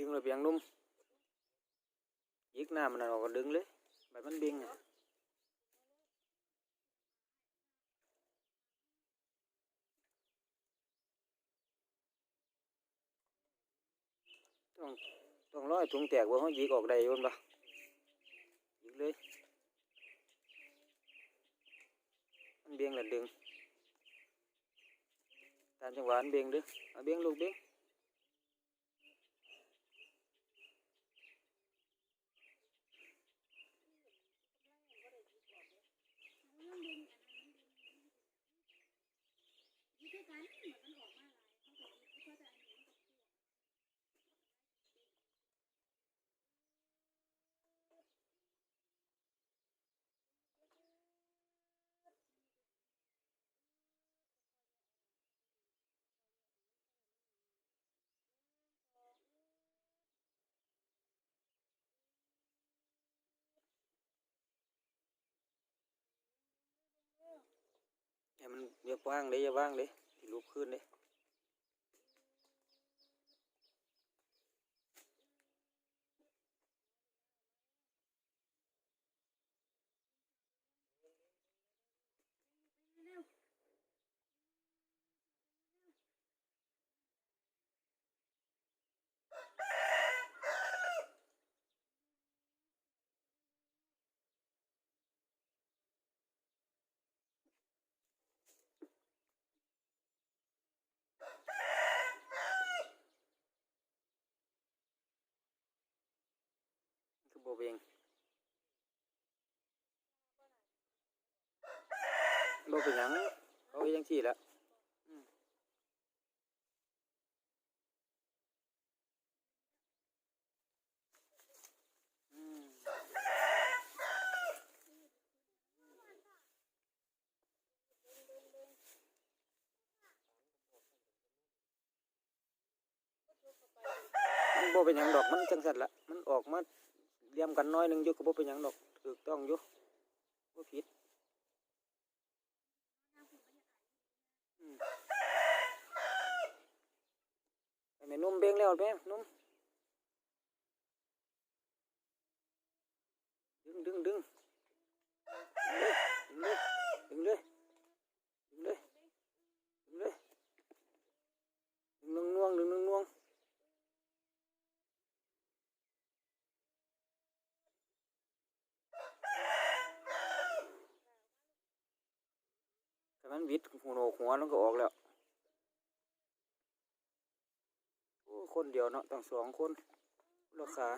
ดึงระเบียงนุ่มยิกหน้ามันออกก็ดึงเลยใบมันเบ่งอะต้องต้องร้อยถุงแตกว่าเขายิกออกได้อยุ่นปะยิกเลย มันเบี่ยงแล้วดึง ตามจั ให้มันเยอะว่างเลยเยอะว่างเลยลุกขึ้นเลย บเบงโบเป็นหยังเขาเฮ็ดจังที่ละอืมโบเป็นหยังดอกมันจังสันละมันออกมา เรียมกันน้อยหนึงยู่ก็บ่เป็นหยังดอกถูกต้องอยู่บ่ผิดอืมไปแม่นุ่มเบ่งแล้วแม่นุ่มดึงดึงดึงดึงเลยดึงเลยดึงเลยดึงเลยดึงเลยดึงน่วงๆดึงน่วงๆ มันวิดหัวโหนกหัวมันก็ออกแล้วคนเดียวเนาะตั้งสองคนราคา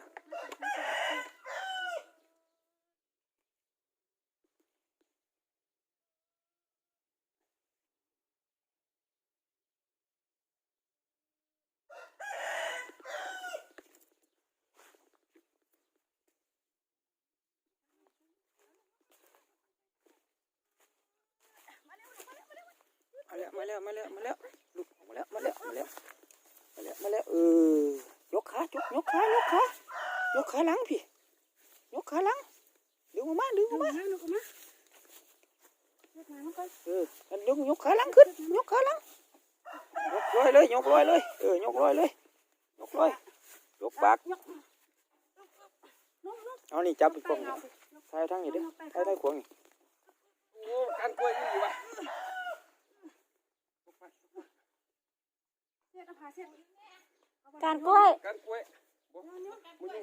แล้วมาแล้วมาแล้วมาแล้วลูกมาแล้วมาแล้วมาแล้วมาแล้วมาแล้วเออยกขายกยกขายกขายกขาหลังพี่ยกขาหลังดึงออกมาดึงออกมามาลูกมาเล็กน้อยมันก็เอออันยกยกขาหลังขึ้นยกขาหลังยกลอยเลยยกลอยเลยเออยกลอยเลยยกลอยยกปากยกลูกลูกเอานี่จับอีกกไปล้องเอานี่ไปถ่ายทางนี้เด้อถ่ายทางขวางนี่โอ้การกล้วยนี่อยู่วะ เช็ดเอาผ้าเช็ดการกล้วยการกล้วยบ่มึงยิงกันดิ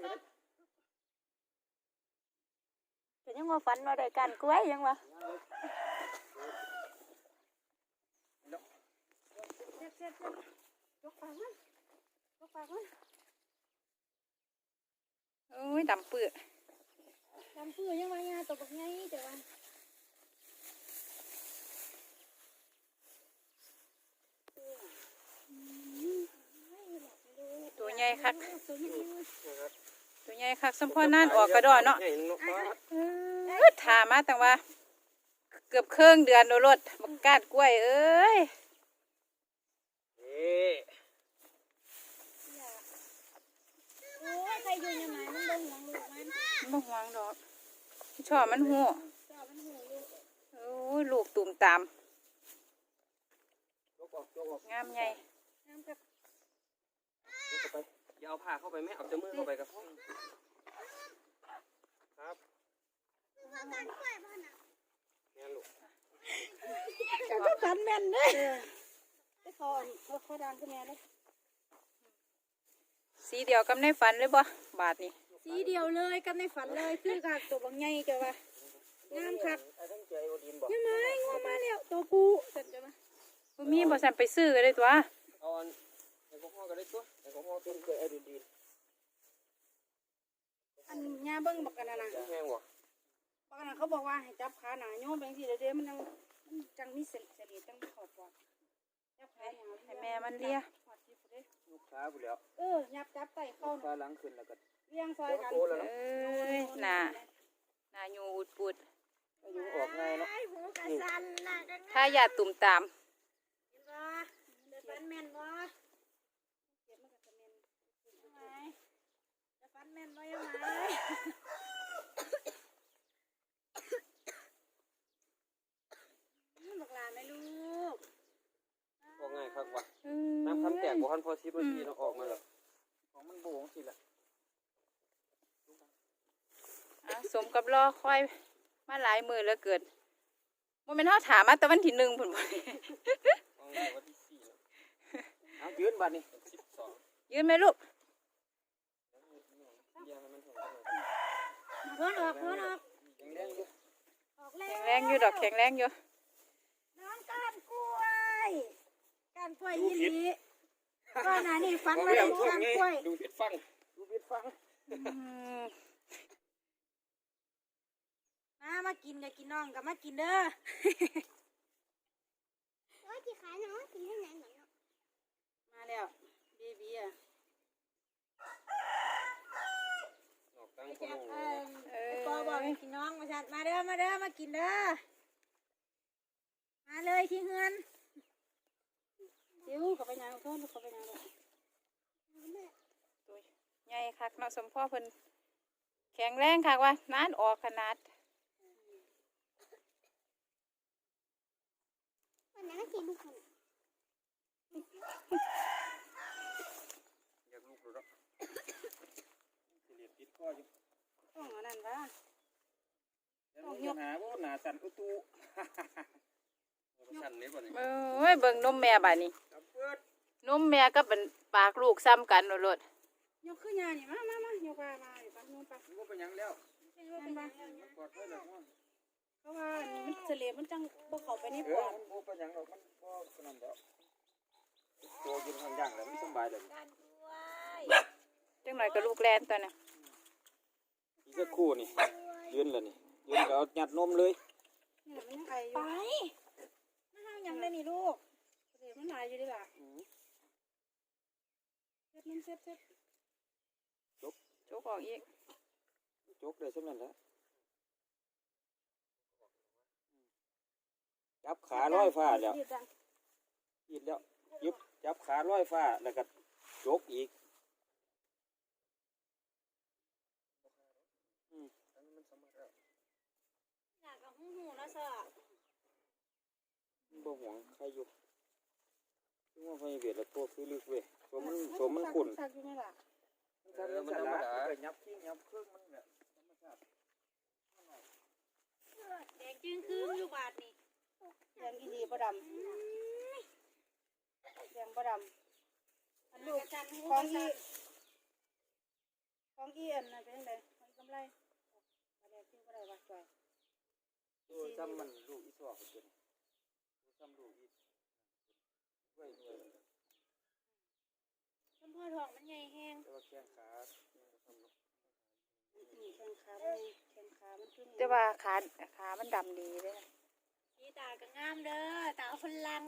เป็นยังว่าฝันว่าได้การกล้วยยังวะเช็ดเช็ดเช็ดยกปากมันยกปากมันโอ้ยดำเปื้อจำชื่อยังไงอะตัวบักไงแต่ว่า ตัวใหญ่คักตัวนี้ตัวใหญ่คักสมพอนั่นออกกระดอนเนาะใหญ่เนาะเออถามาแต่ว่า เกือบครึ่งเดือนโดนรถบักกาดกล้วยเอ้ยเอ๊ะโอ้ยใครอยู่ยังไงมันบ่ห่วงลูกมันมันบ่หวงดอกชอบมันหูเจ้ามันห่วงลูกโอ้ยลูกตุ่มตามยกออกยกออกงามใหญ่น้ำกับยก เข้าไปอย่าเอาผ้าเข้าไปไหมเอาแต่มือเข้าไปกับพ่อครับแม่ลูกก็ฟันแม่นเด้อไปขอขอขอดังขึ้นแม่เลยสีเดียวกับในฝันเลยบ่บาทนี่สีเดียวเลยกับในฝันเลยคือกักตัวบางใหญ่จ้ะว่างามคักไอ้ทั้งใจโอดินบอกยังไงงัวมาแล้วตัวกูเสร็จจ้ะมาบ่มีบ่สั่นไปซื้อเลยตัว เอาอันแอลกอฮอล์ก็ได้ตัวแอลกอฮอล์เป็เป็นนเคยไอ้ดินดินอันยาเบิ่งบักกันนะนะแห้งบ่บักกันนะเขาบอกว่าให้จับขาหนาโยมไปสิเดี๋ยวเดี๋ยวมันยังมันจังมีเสลีเสลีจังขอดปอดจับขาหนาให้แม่มันเลียขอดที่พุ่นเด้อลูกค้าไปแล้วเออยับจับไต่เข้าลูกค้าหลังขึ้นแล้วก็เลี้ยงซอยกันโตแล้วเอ้ยหน้าหน้าอยู่อุดปุดอายุออกง่ายเนาะไอ้หูกระสันน่ะกันถ้าญาติตุ่มตาม เห็นบ่เดี๋ยวฟันแม่นบ่เจ็บมันก็จะแม่นยังไง จะฟันแม่นบ่ยังไงมันบักหลาไหมลูกออกง่ายครับว่ะเอ้ยน้ำคำแตกบ่ทันพอสิบนาทีเนาะออกมาแล้วของมันโบงสิละอะสมกับรอคอยมาหลายมื้อแล้วเกินบ่แม่นเฮาถามมาแต่วันที่หนึ่งพุ่นบ่เอาไว้วันที่สี่แล้วเอายืนบัดนี้สิบสองยืนไหมลูก เบียร์ให้มันแห้ง เพื่อนออกเพื่อนออกยังแรงอยู่ออกแล้แข็วงแรงอยู่ดอกแข็งแรงอยู่น้องก้านกล้วยก้านกล้วยยี่หลีก้อนไหนนี่ฟันมาได้ก้านกล้วยดูผิดฟังดูบิดฟังอืมมามากินกับกินน้องกับมากินเด้อโอ้ยที่ขาหนูสีเหลืองเหลืองมาแล้วเบบีอะ ออกตังไปค์จับเออปอบอกให้ยกินน้องมาจัดมาเด้อมาเด้อมากินเด้อมาเลยที่เฮือนซิวเขาไปยังเขาเขาไปยังลูกตัวใหญ่คักเนาะสมพ่อเพิ่นแข็งแรงคักว่านานออกขนาดวันนั้นสีลูกคน อยากลูกแล้ว สิเรียบติดข้ออยู่ต้องเอานั่นวะแล้วมีปัญหาว่าหนาสั่นอุตุสั่นเลยบ่เนี่ยเอ้ยเบิ่งนมแม่บัดนี้จับเปิดนมแม่กับเป็นปากลูกซ้ำกันโลดยกขึ้นยานี่มามามายกมามาไปปักนู่นปักว่าเป็นหยังแล้วนั่นปะปลอดภัยแล้วว่าเพราะว่าอันนี้มันเสลมันจังบ่เข้าไปในเอปออดมันบ่เป็นหยังหรอกมันบ่ขนาดแล้วตัวกินทางย่างแล้วมันสบายเลยๆจังหน่อยก็ลูกแลนตัวน่ะอีก สักครู่นี่ยืนแล้วนี่ยืนก็เอายัดนมเลยนี่มันยังไออยู่ไปมาห้ามยังได้นี่ลูกเสลมันหลายอยู่ดิล่ะอืมเซ็ตมันเซ็ตเซ็ตจกออกอีกจกเลยสำนั้นแหละจับขาลอยฟ้าแล้วยืดดังยิดแล้วยึบจับขาลอยฟ้าแล้วก็จกอีก อยากกับ หูหูนะสะบ่หวงใครอยู่ซึ่งว่าไฟเบียดแล้วตัวคือลึกเว้ยสมมันสมมันขุ่นสักอยู่นี่ล่ะมันมันธรรมดามันก็ยับทิ้งยับเครื่องมันแบบธรรมชาติแดงจึงคืนอยู่บาทนี่แดงอีดีบ่ดำแดงบ่ดำอันลูกของอีของอีอันนั้นเป็นจังไดของกำไรอันนี้คือบ่ได้ว่าจ่อย ตัวซ้ำมันลูกอีสอกเป็นตัวซ้ำลูกอีไว้ด้วยต้นพ่อทองมันใหญ่แห้งแต่ว่าแข้งขาเนี่ยก็ซ้ำลูกอืมแข้งขามันแข้งขามันขึ้นแต่ว่าขาขามันดำดีเลยนะสีตาก็งามเด้อตาเอาพลัง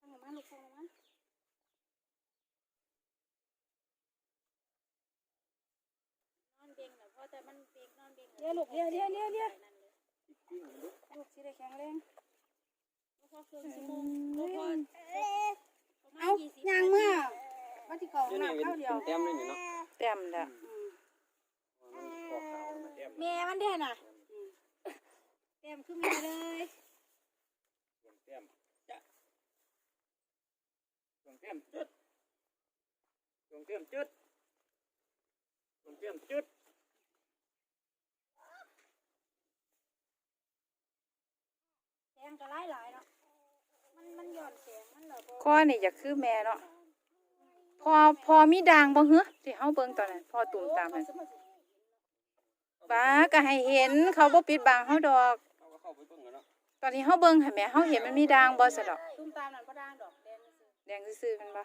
ฟังมาลูกฟังมานอนเบ่งน่ะเพราะแต่มันเบ่งนอน เบ่งเลี้ยลูกเลี้ยเลี้ยเลี้ยเลี้ยอีกปิ้งลูกลูกสิได้แข็งแรงพอเครื่องสิโมงพอพอเอายางเมื่อวันที่เก่านี่หนันี่กเป็นเข้าเดียวแต้มเลยนี่เนาะแต้มละอืมมันคอขาวมันแต้มแม่มันแท้น่ะอืมเต็มขึ้นมาเลยส่วนแต้มจะส่วนแต้มจุดงเตรียมจุดลงเตรียมจุด แส งก็หลายหลายๆเนาะ มันมันหย่อนแสงมันเหรอบ่ข้อนี่อยากคือแม่เนาะพอพอมีด่างบ่เหรอที่เฮาเบิ่งตอนนั้นพอตุ่มตามนั้นบ้าก็ให้เห็นเขาบ่ปิดบังเฮาดอก เอาก็เข้าไปเบิ่งกันเนาะตอนนี้เฮาเบิ่งให้แม่เฮาเห็นมันมีด่างบ่ซะดอก ตุ้มตามนั่นบ่ด่างดอกแดงซื่อแดงซื่อๆแมันบ่ๆ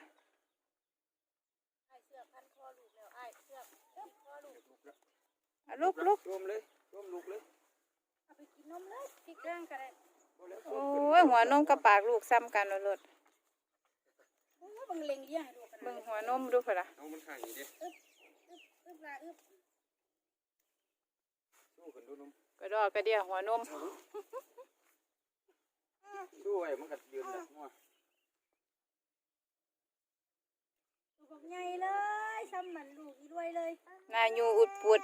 ไอ้เสื้อพันคอลูกแล้วไอ้เสื้อพันคอลูกอะลุกลุกรวมเลยรวมลูกเลยเอาไปกินนมเลยพริกแดงก็ได้บ่แล้ว โอ้ยหัวนมกับปากลูกซ้ำกันเอาโลดโอ้ยเบิ่งเล็งเลี้ยงให้ลูกกันเบิ่งนะหัวนมดูพุ่นล่ะเอามันข้างนี้เด้อึบลาอึบสู้กันดูนมกระดอกกระเดียหัวนมดูไว้มันก็ยืนแบบงัวลูกบอกใหญ่เลยซ้ำมันลูกอีด้วยเลยหน้ายูอุดปุด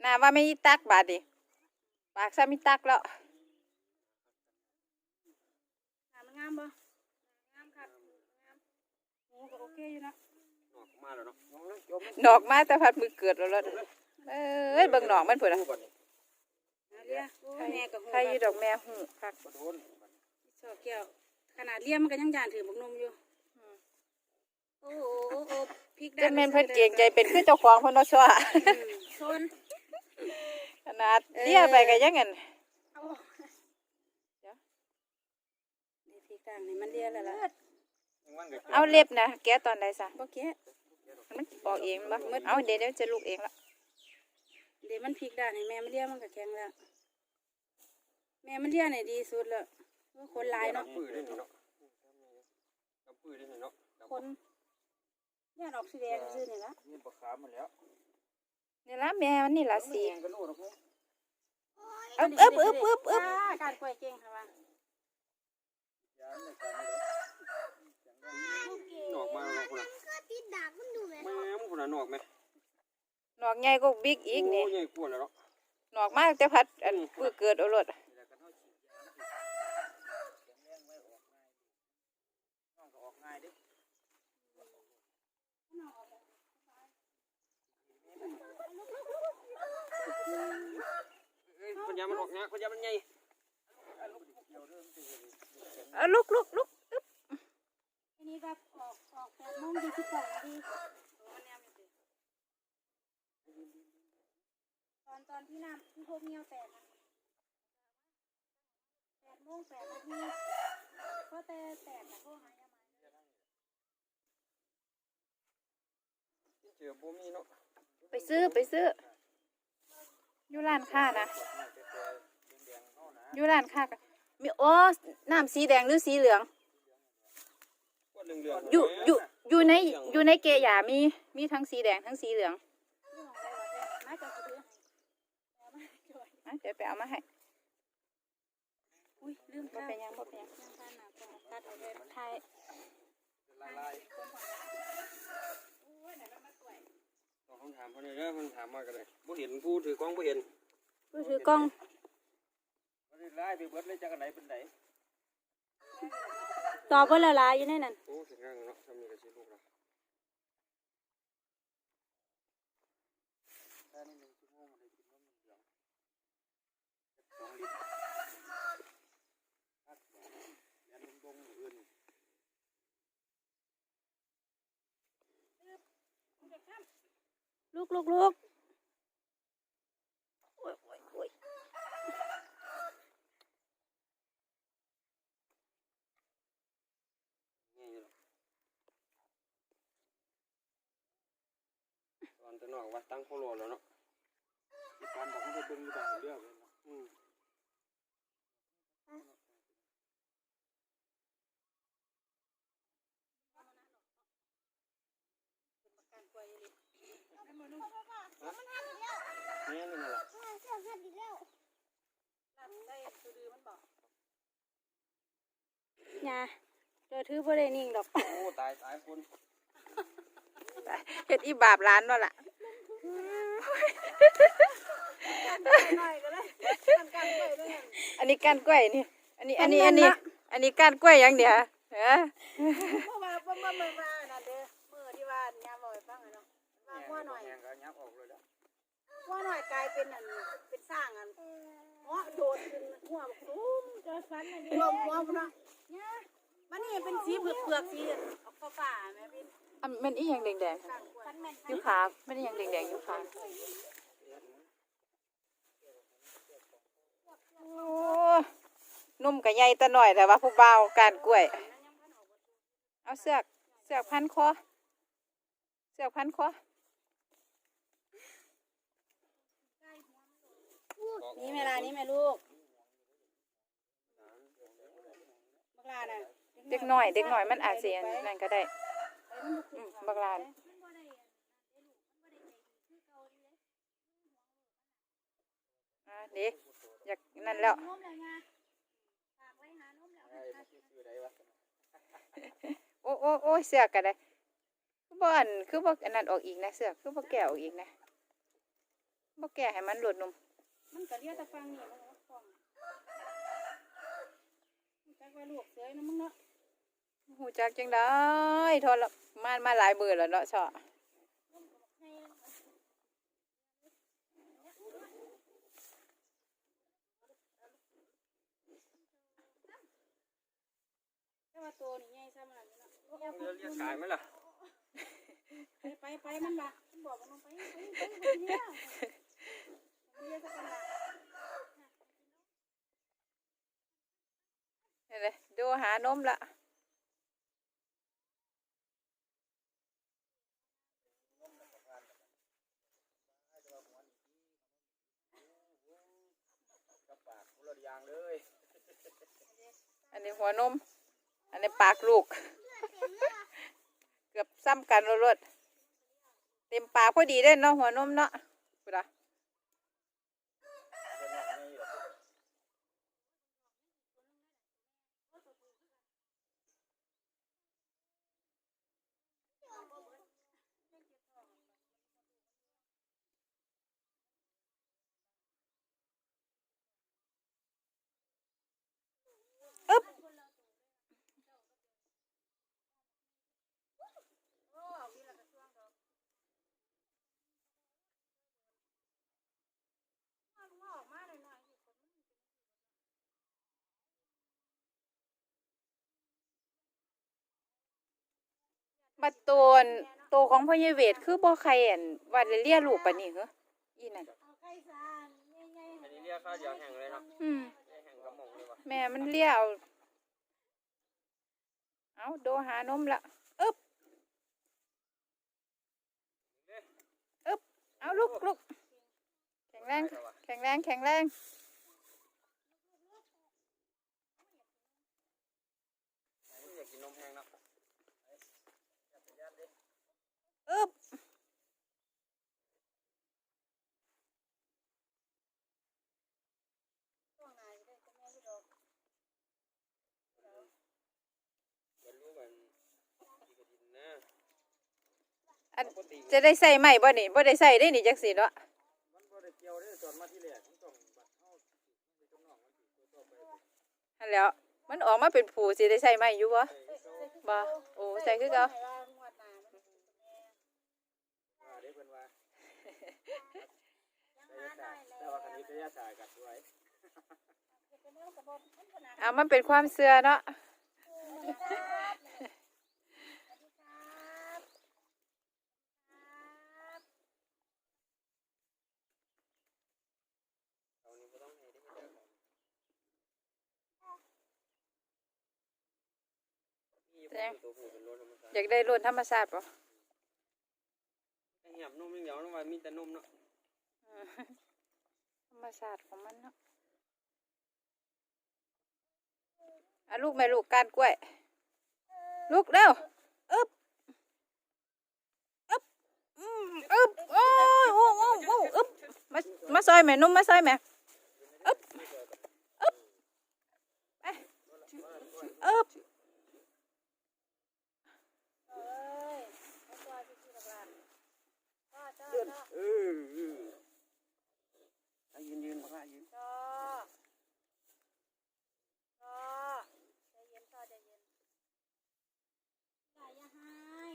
หน้าว่าไม่อีตักบาดดิปากซ้ำอีตักแล้ว หามัน งามบ่งามครับงามโอ้ก็โอเคอยู่เนาะนอกมาแล้วเนาะมองเลยจมดอกมาแต่พัดมือเกิดแล้วล่ะเอ้ยเบิ่งดอกมันพุ่นล่ะดูบัดนี้เอาเลี้ยโอ้ยแม่ก็หูใครอยู่ดอกแม่หูคักบ่โดนบัดนี้ชอบเกี่ยวขนาดเลี้ยมันก็ยังยานถือบักนมอยู่โอ้โหโอ้โหพริกจนแม่นเพิ่นเก่งใจเป็นคือเจ้าของเพิ่นเนาะชัวอืมชนขนาดเลี้ยไปก็ยังงั้น เอาเดี๋ยวนี่พริก ต่างนี่มันเลี้ยแล้วล่ะยังมันก็เอาเล็บนะแกะตอนใดซะบ่แกะมันออกเองบ่เอาเดี๋ยวเดี๋ยวจะลุกเองละเดี๋ยวมันพริกด้านให้แม่มันเลี้ยมันก็แข็งแล้วแม่มันเลี้ยนี่ดีสุดแล้วโอ้ยคนหลายเนาะปื้อได้นี่เนาะดำปื้อได้นี่เนาะดำคนย่านออกสีแดงซื่อนี่ละนี่ปลาขามมาแล้วนี่ละแม่มันนี่ละสีแดงก็โลดนะพ่ออึบอึบอึบอึบอึบอ่าการกล้วยเก่งค่ะว่า นอกมาแล้วพุ่นน่ะ ก็ติดดากมันดูไหม แม่มึงพุ่นน่ะน อกแม่นอกใหญ่กว่าบิ๊กอีกนี่โใหญ่กว่าแล้วเนาะนอกมาแต่พัดอันมือเกิดเอารถเอ้ยพญามันออกนะพญามันใหญ่เอาลุกลุกลุกทีนี้ก็ออกออกแปดโมงยี่สิบสองนาทีโอ้มันแนวไม่ตื่นต อนตอนที่น้ำที่พบเงี้ยวแตกอะแปดโมงแปดนาทีก็แต่แตกแต่พวกหายามาเจอบ่มีเนาะไปซื้อไปซื้ออยู่ร้านค้านะอยู่ร้านค้าก็มีโอ้น้ำสีแดงหรือสีเหลืองว่าเหลืองๆอยู่อยู่อยู่ในอยู่ในเกยามีมีทั้งสีแดงทั้งสีเหลืองเรื่องอะไรวะเนี่ยมาจากกระเบื้องเอามา จ่อยอะเดี๋ยวไปเอามาให้อุ้ยลืมบ่ข้าวเป็นหยังบ่เป็นหยังยังทานหนักต้องตัดเอาเลยไทยลายๆตอบคำถามเพิ่นเลยเด้อเพิ่นถามมาก็ได้บ่เห็นผู้ถือกล้องบ่เห็นผู้ถือกล้องบ่ได้ลายไปเบิดเลยจักอันไหนเป็นไหนตอบว่าละลายอยู่ในนั้นโอ้ถึงงานเนาะทำนี่ก็สิลูกละ ลูกลูกลูกตอนตอนจะนอกว่าตั้งโคโลแล้วเนาะการบอกให้ไปเบิ่งอยู่บ้านเรื่องเลย เนาะอืมแม่นี่นั่นล่ะเสื้อผ้าดีแล้วเนี่ยเจอถือบ่ได้นิ่งดอกโอ้ตายตายคนเฮ็ดอีบาปร้านนั่นล่ะอันนี้ก้านกล้วยนี่ อันนี้อันนี้อันนี้ อันนี้ก้านกล้วยอย่างเดียวเออ เมื่อวานเมื่อเมื่อเมื่อวานนั่นเด้อเมื่อที่ว่ายามบ่อยฟังอะเนาะ ว่าหัวหน่อยแหงก็ยับออกเลยแล้วหัวหน่อยกลายเป็นอันเป็นสร้างอันเหาะโดดขึ้นหัวบักตุ้มเจอฟันอันนี้ลมหัวพุ่นเนาะเนี่ยมันนี่เป็นสีเผือกๆสีออกฟ้าๆแม่พี่อันมันอีหยังแดงสร้างฟันแม่นๆอยู่ขามันอีหยังแดงๆอยู่ขาโอ้นุ่มกับใหญ่ตะหน่อยแต่ว่าผู้เบาวการกล้วย เอาเสือกเสือกพันคอเสือกพันคอ นี่แม่ลานี่แม่ลูกบักลาน่ะเด็กน้อย เด็กน้อยมันอาจสิอันนั่นก็ได้อืมบักลานอะเด็กอยากนั่นแล้วนมแล้วไงฝากไว้หานมแล้วไอ้ที่ซื้อได้วะโอ้โอ้โอ้ยเสือกก็ได้คือบ่อันคือบ่อันนั้นออกอีกนะ เสือกคือบ่แก่ออกอีกนะบ่แก่ให้มันหลุดนุ่ม มันก็เรียกแต่ฟังนี่มันก็ฟังจักว่าลูกเสยนะมึงเนาะหูจักจังได้ทรมานมาหลายมื้อแล้วเนาะชอแต่ว่าตัวนี่ใหญ่ซ้ำนั่นเนาะเรียกเรียกขายไหมล่ะไปไปไปมันบ่มันบอกว่ามันไปไปไปไปเรียก เรียกสักกันละเห็นเลยดูหานมละกับปากคนละอย่างเลยอันนี้หัวนม อันนี้ปากลูก เกือบซ้ำกันรถเต็มปากพอดีได้เนาะหัวนมเนาะกูละ บัดตัวอันตัวของพ่อใหญ่เวทคือบ่ใครอันว่าได้เลี้ยลูกปานนี้เหรออีนั่นเอาไข่ซานใหญ่อันนี้เรียกข้าวเดียวแห้งเลยเนาะอืมเรียกแห้งกระหม่อมเลยวะแม่มันเลี้ยเอาเอาโดหานมละอึบอึบเอาลุกลุกแข็งแรง แข็งแรง แข็งแรง อยากกินนมแห้งเนาะ อึบบรรลุกันดีกระดินนะอันปกติจะได้ใส่ไหมบ่นี่บ่ได้ใส่ได้นี่จักสิเนาะมันบ่ได้เกี่ยวได้ตอนมาที่แรกมันต้องบัดเฮาไปจำนองมันสิตัวต่อไปนั่นแหล้ว มันออกมาเป็นผูสิได้ใส่ไหมอยู่บ่ใส่เขาบ่โอ้ใส่คือเก่าๆให้ว่างวดหน้ามัน ว่าได้เพิ่นว่า ยัง กาหายได้ศาสตร์แต่ว่าคันนี้กายศาสตร์กัดด้วยเป็นเรื่องกระบอกมันขนาดเอามันเป็นความเชื่อเนาะสวัสดีครับสวัสดีครับครับเอานี่บ่ต้องให้ได้เด้อนี่เป็นตัวผู้เป็นรถธรรมชาติอยากได้รุ่นธรรมชาติบ่ไอ้เหียบนมอย่างเดียวนะว่ามีแต่นมเนาะอืม ธรรมชาติของมันเนาะอะลูกแม่ลูกก้านกล้วย ลูกเร็วอึบอึบอืมอึบโอ้ยโอ้โอ้โอ้อึบมามาซอยแม่นุ่มมาซอยแม่อึบอึบไปอึบเอ้ยเอาตัวไปที่หลังๆจ้าจ้าจ้า เออเออให้ยืนยืนบักละยืน จ้าจ้าใจเย็นจ้าใจเย็นอย่าอย่าให้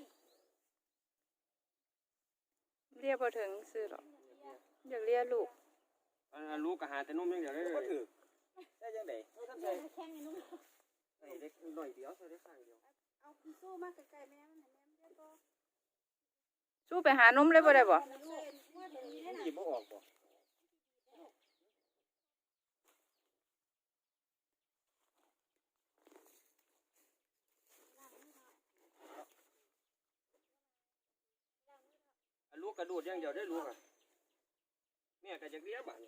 เรียกพอถึงซื้อหรอกอยากเรียกลูกอันอันลูกก็หาแต่นมอย่างเดียวได้เลยก็ถือได้ยังไงท่านใส่แข้งไอ้นุ่มไอ้เล็กหน่อยเดียวใส่ได้ข้างเดียวเอาคุณสู้มาไกลๆแม่มันแม่มันเรียกก็สู้ไปหานมเลยบ่ได้บ่มันลูกว่าเป็นนี้ได้มันน่ะหยิบบ่ออกบ่ ลูกกระดูดอย่างเดียวได้ลูกอะแม่ก็จะเลี้ยบ้าน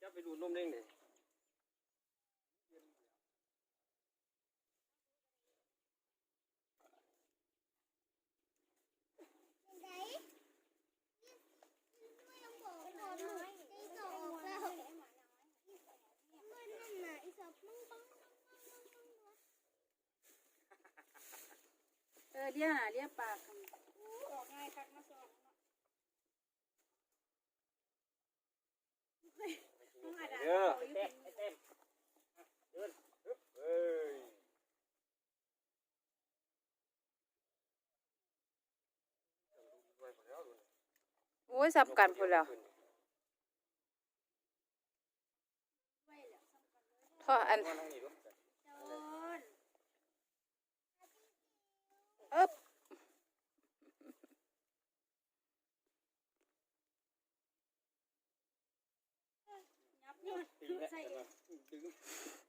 จะไปดูดนมเด้งเลยไหนไม่ต้องบอกหน่อยไอ้สอบออกแล้วมันนั่นน่ะไอ้สอบมึงบังเออเรียกน่ะเรียกปากคำออกง่ายคักมาสอบ มึงอาจจะเด้อเอาอยู่เป็นเอ้ยโอ้ยสับกันพุ่นแล้วท่ออันโจรอึ๊บ ยับนี่มัน ใส่ ดึง